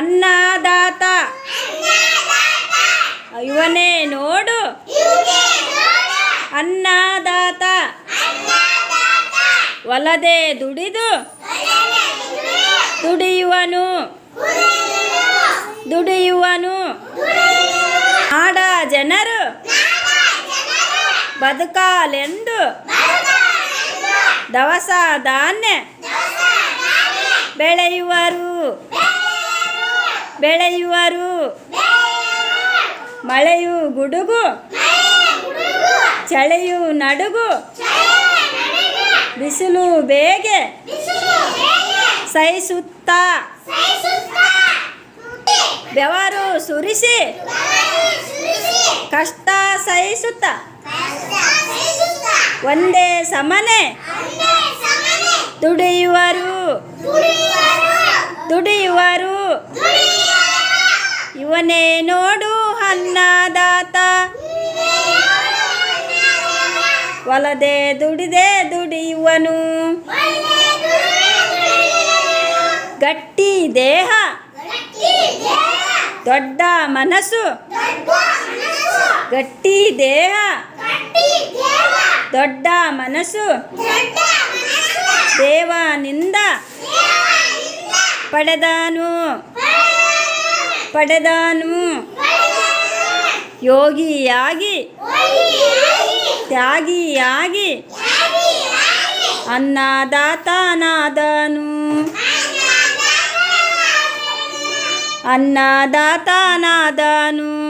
ಅನ್ನದಾತ. ಇವನೇ ನೋಡು. ಅನ್ನದಾತ. ಒಲದೆ ದುಡಿದು. ದುಡಿಯುವನು. ದುಡಿಯುವನು. ಆಡ ಜನರು. ಬದುಕಾಲೆಂದು. ದವಸ ಧಾನ್ಯ. ಬೆಳೆಯುವರು. ಬೆಳೆಯುವರು. ಮಳೆಯು ಗುಡುಗು. ಚಳಿಯು ನಡುಗು. ಬಿಸಿಲು ಬೇಗೆ. ಸಹಿಸುತ್ತ. ಬೆವರು ಸುರಿಸಿ. ಕಷ್ಟ ಸಹಿಸುತ್ತ. ಒಂದೇ ಸಮನೆ. ದುಡಿಯುವರು ದುಡಿಯುವರು ಇವನೇ ನೋಡು ಅನ್ನದಾತ. ಒಲದೆ ದುಡಿದೆ ದುಡಿಯುವನು. ಗಟ್ಟಿ ದೇಹ. ದೊಡ್ಡ ಮನಸ್ಸು. ಗಟ್ಟಿ ದೇಹ. ದೊಡ್ಡ ಮನಸ್ಸು. ದೇವನಿಂದ ಪಡೆದನು. ಪಡೆದನು. ಯೋಗಿಯಾಗಿ. ತ್ಯಾಗಿಯಾಗಿ. ಅನ್ನದಾತನಾದನು. ಅನ್ನದಾತನಾದನು.